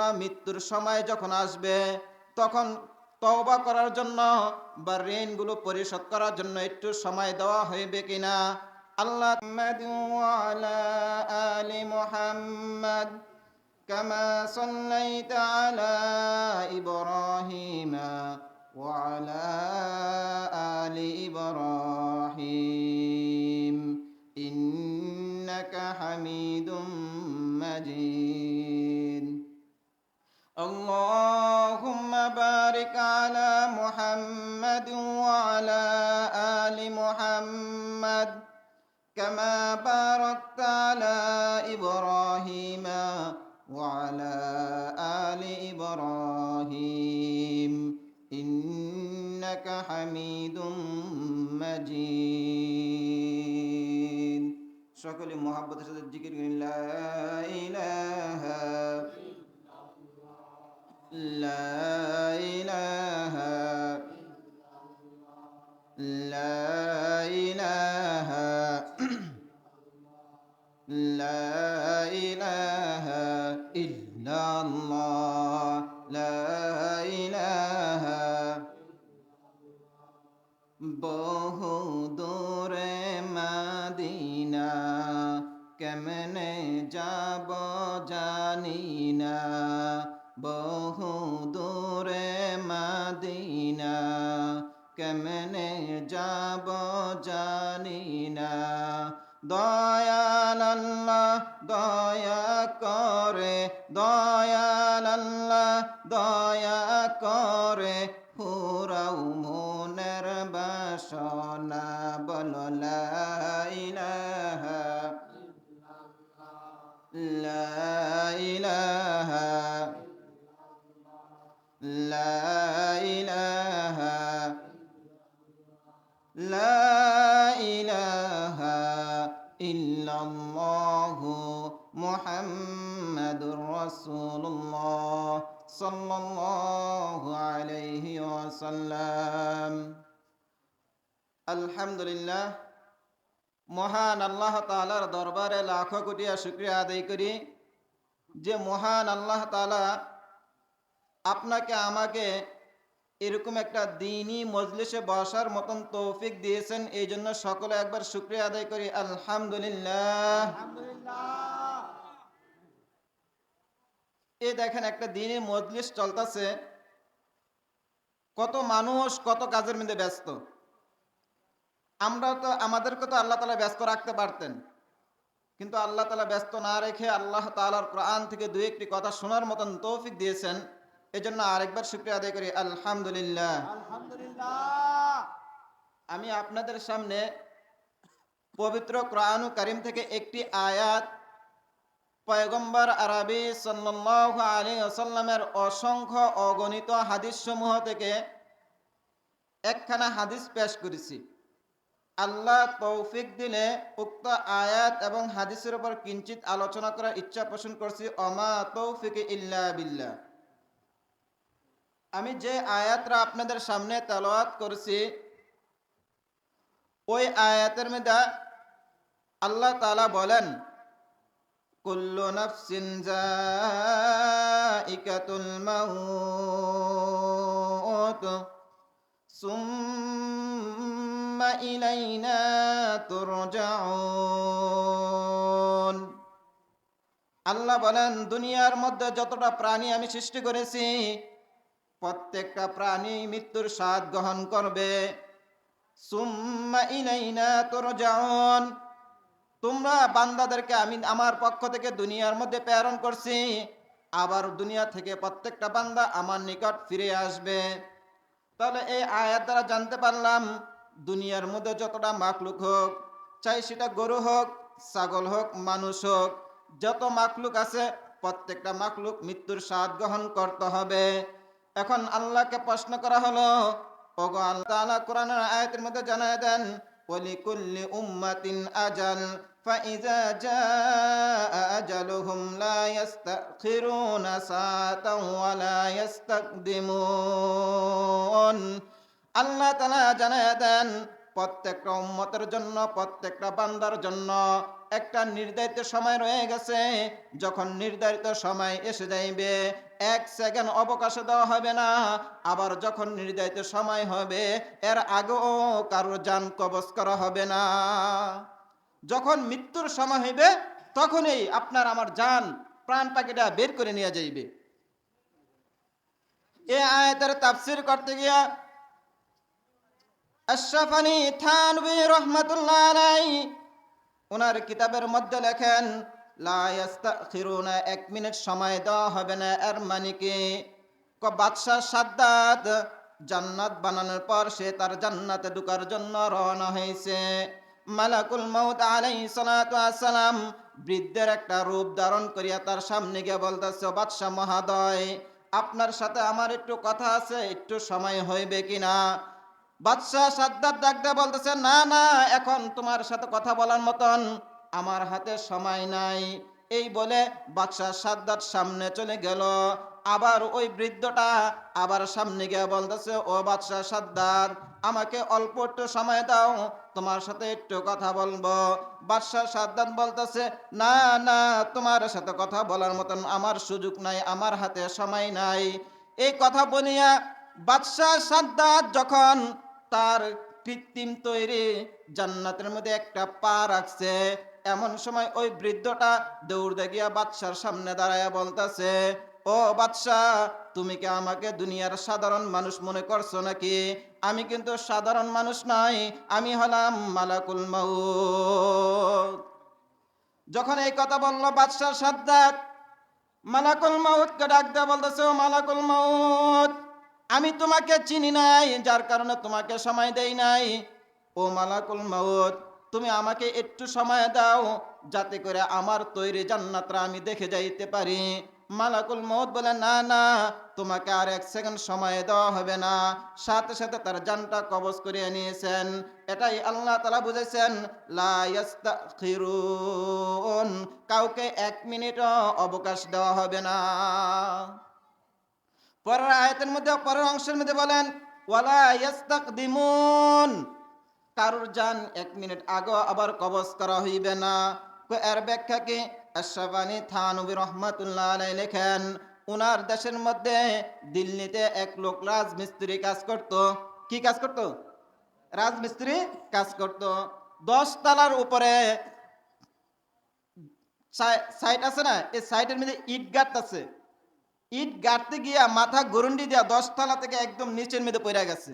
আল্লাহ মৃত্যুর সময় যখন আসবে তখন তওবা করার জন্য বা ঋণগুলো পরিশোধ করার জন্য একটু সময় দেওয়া হইবে কিনা আল্লাহ আলি মুহাম্মদ كما صليت على إبراهيم وعلى آل إبراهيم إنك حميد مجيد اللهم بارك على محمد وعلى آل محمد كما باركت على إبراهيم وعلى آل إبراهيم إنك حميد مجيد সকলে মহাব্বতের সাথে জিকির করেন লা ইলাহা লা ইলাহা লা ইলাহা লা ইলাহা ইল্লাল্লাহ, লা ইলাহা। বহু দূরে মাদিনা, কেমনে যাব জানি না। বহু দূরে মাদিনা, কেমনে যাব জানি না। দয়াল দয়া করে দয়াল দয়া করে, ফুরাও মনের বাসনা, বল মুহাম্মাদুর রাসূলুল্লাহ সাল্লাল্লাহু আলাইহি ওয়াসাল্লাম। আলহামদুলিল্লাহ, মহান আল্লাহ তাআলার দরবারে লাখো কোটিয়া শুক্রিয়া আদায় করি যে মহান আল্লাহ তাআলা আপনাকে, আমাকে এরকম একটা দিনই, মজলিসে বসার মতন তৌফিক দিয়েছেন। এই জন্য সকলে একবার শুক্রিয়া আদায় করি। আলহামদুলিল্লাহ। এ দেখেন একটা দিনই মজলিস চলতেছে। কত মানুষ, কত কাজের মধ্যে ব্যস্ত। আমরা তো, আমাদেরকে তো আল্লাহ তালা ব্যস্ত রাখতে পারতেন। কিন্তু আল্লাহ তালা ব্যস্ত না রেখে আল্লাহ তালার কোরআন থেকে দু একটি কথা শোনার মতন তৌফিক দিয়েছেন। এই জন্য আরেকবার শুক্রিয়া আদায় করি। আলহামদুলিল্লাহ। আমি আপনাদের সামনে পবিত্র কোরআন করিম থেকে একটি আয়াত পয়গম্বর আরবি সাল্লাল্লাহু আলাইহি ওয়াসাল্লামের অসংখ্য অগণিত হাদিস সমূহ থেকে একখানা হাদিস পেশ করেছি। আল্লাহ তৌফিক দিলে উক্ত আয়াত এবং হাদিসের উপর কিঞ্চিত আলোচনা করার ইচ্ছা পোষণ করছি। অমা তৌফিক ইল্লা বিল্লাহ। আমি যে আয়াতরা আপনাদের সামনে তেলাওয়াত করছি, ওই আয়াতের মধ্যে আল্লাহ তাআলা বলেন কুল্লু নাফসিন যাইকাতুল মাউত। সুম্মা ইলাইনা তুরজাউন। আল্লাহ বলেন, দুনিয়ার মধ্যে যতটা প্রাণী আমি সৃষ্টি করেছি, প্রত্যেকটা প্রাণী মৃত্যুর স্বাদ গ্রহণ করবে। সুম্মা ইলাইনা তুরজাউন। তোমরা বান্দাদেরকে আমি আমার পক্ষ থেকে দুনিয়ার মধ্যে প্রেরণ করছি, আবার দুনিয়া থেকে প্রত্যেকটা বান্দা আমার নিকট ফিরে আসবে। তাহলে এই আয়াত দ্বারা জানতে পারলাম, দুনিয়ার মধ্যে যতটা মাকলুক হোক, চাই সেটা গরু হোক, ছাগল হোক, মানুষ হোক, যত মাকলুক আছে, প্রত্যেকটা মাকলুক মৃত্যুর স্বাদ গ্রহণ করতে হবে। এখন আল্লাহকে প্রশ্ন করা হলো, ওগো আল্লাহ তাআলা কোরআনের আয়াতের মধ্যে জানায় দেন ওয়ালিকুল্লি উম্মাতিন আজাল فإذا جاء أجلهم لا يستأخرون ساعة ولا يستقدمون আল্লাহ তাআলা জানায় দেন প্রত্যেকটা উম্মতের জন্য প্রত্যেকটা বান্দার জন্য একটা নির্ধারিত সময় রয়ে গেছে যখন নির্ধারিত সময় এসে যাইবে এক সেকেন্ড অবকাশ দেওয়া হবে না। আবার যখন নির্ধারিত সময় হবে, এর আগেও কারোর যান কবজ করা হবে না। যখন মৃত্যুর সময় হইবে, তখনই আপনার আমার যান প্রাণ পাখিটা বের করে নিয়ে যাইবে। এ আয়াতের তাফসির করতে গিয়া আশরাফানি থানবী রহমাতুল্লাহ আলাই ওনার কিতাবের মধ্যে লেখেন লা ইয়াস্তাখিরুনা, এক মিনিট সময় দেওয়া হবে না। এর মানে কি? বাদশাহ সাদ্দাত জান্নাত বানানোর পর সে তার জান্নাতে ঢুকার জন্য রওনা হয়েছে। মালাকুল মউত আলাইহিস সালাতু আসসালাম বৃদ্ধের একটা রূপ ধারণ করিয়া তার সামনে গিয়ে বলতেছে, বাদশাহ মহাদয়, আপনার সাথে আমার একটু কথা আছে, একটু সময় হইবে কিনা? বাদশাহ সাদ্দার ডাকতে বলতেছে, না না, এখন তোমার সাথে কথা বলার মতন আমার হাতে সময় নাই। এই বলে বাদশাহ সাদ্দার সামনে চলে গেল। আবার ওই বৃদ্ধটা আবার সামনে গিয়ে বলতেছে, ও বাদশাহ সাদ্দার আমাকে অল্প একটু সময় দাও, তোমার সাথে একটু কথা বলব। বাদশাহ সাদ্দাত বলতেছে, না না, তোমার সাথে কথা বলার মতন আমার সুযোগ নাই, আমার হাতে সময় নাই। এই কথা বলিয়া বাদশাহ সাদ্দাত যখন তার কৃত্রিম তৈরি জান্নাতের মধ্যে একটা পা রাখছে এমন সময় ওই বৃদ্ধটা দৌড় গিয়া বাদশার সামনে দাঁড়ায় বলতেছে, ও বাদশাহ তুমি কি আমাকে দুনিয়ার সাধারণ মানুষ মনে করছ নাকি? আমি কিন্তু সাধারণ মানুষ নাই, আমি হলাম মালাকুল মাউত। যখন এই কথা বলল বাদশাহ সাদ্দাত মালাকুল মাউতকে ডাক দেয়া বলতেছে, ও মালাকুল মাউত, আমি তোমাকে চিনি নাই, যার কারণে তোমাকে সময় দেই নাই। ও মালাকুল মাউত তুমি আমাকে একটু সময় দাও, যাতে করে আমার তৈরি জান্নাতরা আমি দেখে যাইতে পারি। মালাকুল মৌত বলে, না না, তোমাকে আর এক সেকেন্ড সময় দেওয়া হবে না। সাথে সাথে তার জানটা কবজ করিয়ে নিয়েছেন। এটাই আল্লাহ তালা বুঝেছেন, লা ইয়াস্তাখিরুন কাউকে এক মিনিটও অবকাশ দেওয়া হবে না। পরের আয়তের মধ্যে, পরের অংশের মধ্যে বলেন, ওয়ালা ইয়াস্তাকদিমুন কারুর যান এক মিনিট আগে আবার কবজ করা হইবে না। এর ব্যাখ্যা কি? আশরাফানি থানবী রহমাতুল্লাহ লেখেন, উনার দেশের মধ্যে দিল্লিতে এক লোক রাজমিস্ত্রি কাজ করত। কি কাজ করত? রাজমিস্ত্রি কাজ করত। দশ তালার উপরে সাইট আছে না? এই সাইটের মধ্যে ইট গাঁট আছে ইট গাঁটতে গিয়া মাথা গরুন্ডি দিয়া দশ তলা থেকে একদম নিচের মধ্যে পড়ে গেছে।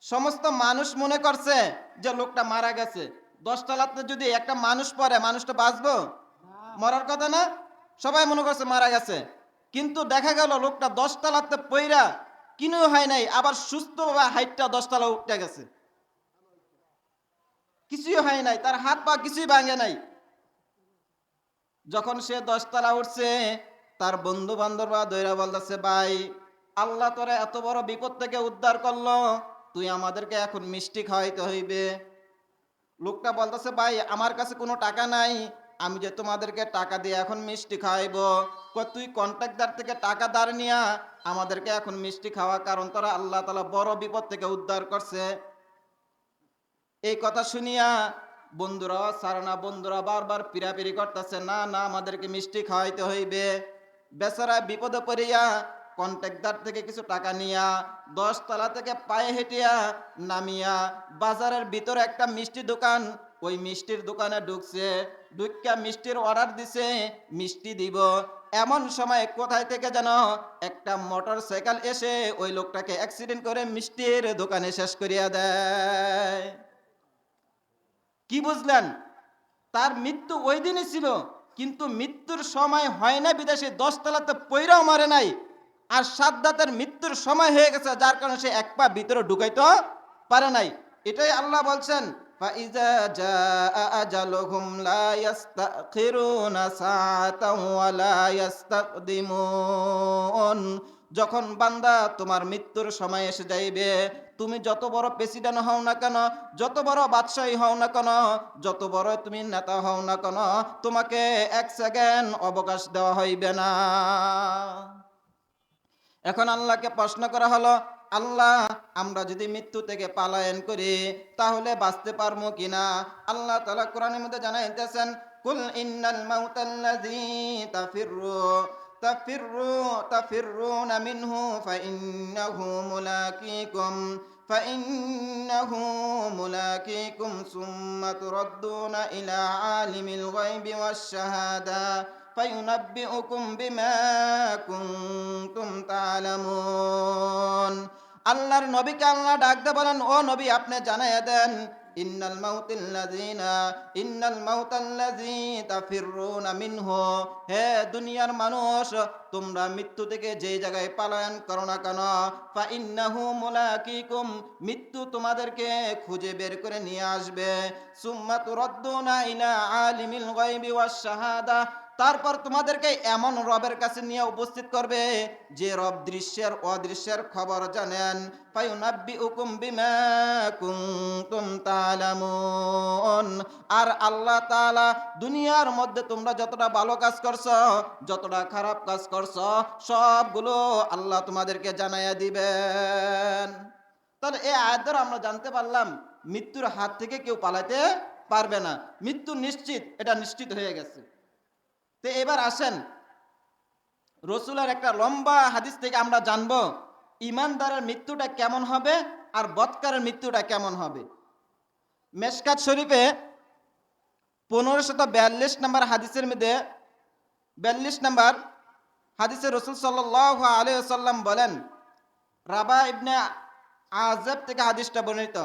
সমস্ত মানুষ মনে করছে যে লোকটা মারা গেছে। দশ তলাতে যদি একটা মানুষ পড়ে, মানুষটা বাঁচবো? মরার কথা না? সবাই মনে করছে মারা গেছে। কিন্তু দেখা গেল লোকটা দশ তলাতে পইরা কিনেও হয় নাই, আবার সুস্থ বা হাইটটা দশ তলা উঠে গেছে। কিছুই হয় নাই, তার হাত পা কিছুই ভাঙে নাই। যখন সে দশতলা উঠছে, তার বন্ধু বান্ধবরা দৈরা বলতেছে, ভাই, আল্লাহ তোরা এত বড় বিপদ থেকে উদ্ধার করল। তুই আমাদেরকে এখন মিষ্টি খাওয়াইতে হইবে। লোকটা বলতেছে, ভাই, আমার কাছে কোনো টাকা নাই, আমি যে তোমাদেরকে টাকা দিয়ে এখন মিষ্টি খাওয়াইবো। তুই কন্ট্রাক্টদার থেকে টাকা ধার নিয়া আমাদেরকে এখন মিষ্টি খাওয়া কারণ তোরা আল্লাহ তালা বড় বিপদ থেকে উদ্ধার করছে। এই কথা শুনিয়া বন্ধুরা, সারানা বন্ধুরা বারবার পিরাপিরি করতেছে, না না, আমাদেরকে মিষ্টি খাওয়াইতে হইবে। বেচারা বিপদে পড়িয়া কন্ট্রাক্টদার থেকে কিছু টাকা নিয়া দশ তলা থেকে পায়ে হেঁটিয়া নামিয়া বাজারের ভিতরে একটা মিষ্টি দোকান, ওই মিষ্টির দোকানে ঢুকছে, ঢুকিয়া মিষ্টির অর্ডার দিছে, মিষ্টি দিব। এমন সময় কোথায় থেকে যেন একটা মোটর সাইকেল এসে ওই লোকটাকে অ্যাক্সিডেন্ট করে মিষ্টির দোকানে শেষ করিয়া দেয়। কি বুঝলেন? তার মৃত্যু ওই দিনই ছিল, কিন্তু মৃত্যুর সময় হয় না বিদেশে, দশতলাতে পৈরাও মারে নাই। আর সাদ্দাতের মৃত্যুর সময় হয়ে গেছে যার কারণে সে এক পা ভিতরে ঢুকাইতে পারে নাই এটাই আল্লাহ বলছেন فَإِذَا جَاءَ أَجَلُهُمْ لَا يَسْتَأْخِرُونَ سَاعَةً وَلَا يَسْتَقْدِمُونَ যখন বান্দা তোমার মৃত্যুর সময় এসে যাইবে তুমি যত বড় প্রেসিডেন্ট হও না কেন যত বড় বাদশাহী হও না কেন যত বড় তুমি নেতা হও না কেন তোমাকে এক সেকেন্ড অবকাশ দেওয়া হইবে না এখন আল্লাহকে প্রশ্ন করা হলো আল্লাহ আমরা যদি মৃত্যু থেকে পালায়ন করি তাহলে বাঁচতে পারবো কিনা আল্লাহ তালা কোরআনের মধ্যে জানাইতেছেন কুল ইন্নাল মাউতাল্লাযী তাফিরু تفروا تفرون منه فإنه ملاقيكم فإنه ملاقيكم ثم تردون إلى عالم الغيب والشهادة فينبئكم بما كنتم تعلمون আল্লাহর নবীকে আল্লাহ ডাকতে বলেন ও নবী আপনি জানাইয়া দেন ইন্নাল মাউতিল্লাযিনা ইন্নাল মাউতাল্লাযী তাফিররুনা মিনহু হে দুনিয়ার মানুষ তোমরা মৃত্যু থেকে যে জায়গায় পলায়ন করো না কেন ফা ইন্নাহু মুলাকিকুম মৃত্যু তোমাদেরকে খুঁজে বের করে নিয়ে আসবে সুম্মা তুরাদ্দুনা ইলা আলিমিল গায়বি ওয়াশ শাহাদা তারপর তোমাদেরকে এমন রবের কাছে নিয়ে উপস্থিত করবে, যে রব দৃশ্যের অদৃশ্যের খবর জানেন। আর আল্লাহ তাআলা দুনিয়ার মধ্যে তোমরা যতটা ভালো কাজ করছ, যতটা খারাপ কাজ করছ, সবগুলো আল্লাহ তোমাদেরকে জানাইয়া দিবেন। তাহলে এই আয়াত দ্বারা আমরা জানতে পারলাম, মৃত্যুর হাত থেকে কেউ পালাতে পারবে না। মৃত্যু নিশ্চিত, এটা নিশ্চিত হয়ে গেছে। তে এবার আসেন। রসুলের একটা লম্বা হাদিস থেকে আমরা জানব, ইমানদারের মৃত্যুটা কেমন হবে আর বৎকারের মৃত্যুটা কেমন হবে। মেসকাত শরীফে পনেরোশত বিয়াল্লিশ নম্বর হাদিসের মধ্যে বিয়াল্লিশ নম্বর হাদিসে রসুল সাল্লাহ আলিয়াল্লাম বলেন, রাবা ইবনে আজব থেকে হাদিসটা বর্ণিত।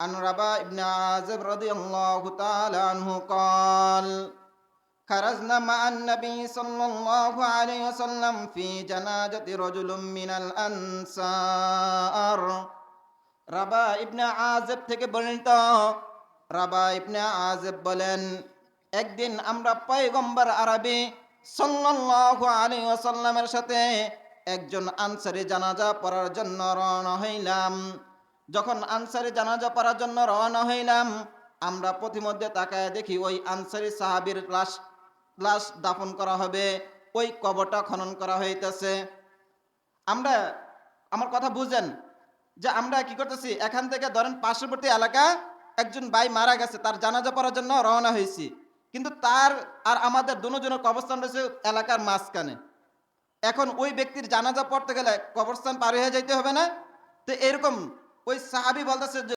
আন রাবা ইবনে আজব রদি আল্লাহ তাল خرجنا مع النبي صلى الله عليه وسلم في جنازة رجل من الأنصار রাবা ইবনে আজেব থেকে বর্ণিত রাবা ইবনে আজেব বলেন একদিন আমরা পয়গম্বর আরবি সাল্লাল্লাহু আলাইহি ওয়াসাল্লামের সাথে একজন আনসারি জানাজা পড়ার জন্য রওনা হইলাম যখন আনসারি জানাজা পড়ার জন্য রওনা হইলাম আমরা প্রতিমধ্যে তাকায় দেখি ওই আনসারি সাহাবীর লাশ লাশ দাফন করা হবে, ওই কবরটা খনন করা হইতেছে। আমরা, আমার কথা বুঝেন যে আমরা কি করতেছি? এখান থেকে ধরেন পার্শ্ববর্তী এলাকা, একজন ভাই মারা গেছে, তার জানাজা পড়ার জন্য রওনা হয়েছি কিন্তু তার আর আমাদের দুজনের কবরস্থান রয়েছে এলাকার মাঝখানে। এখন ওই ব্যক্তির জানাজা পড়তে গেলে কবরস্থান পার হয়ে যাইতে হবে না? তো এরকম ওই সাহাবি বলতেছে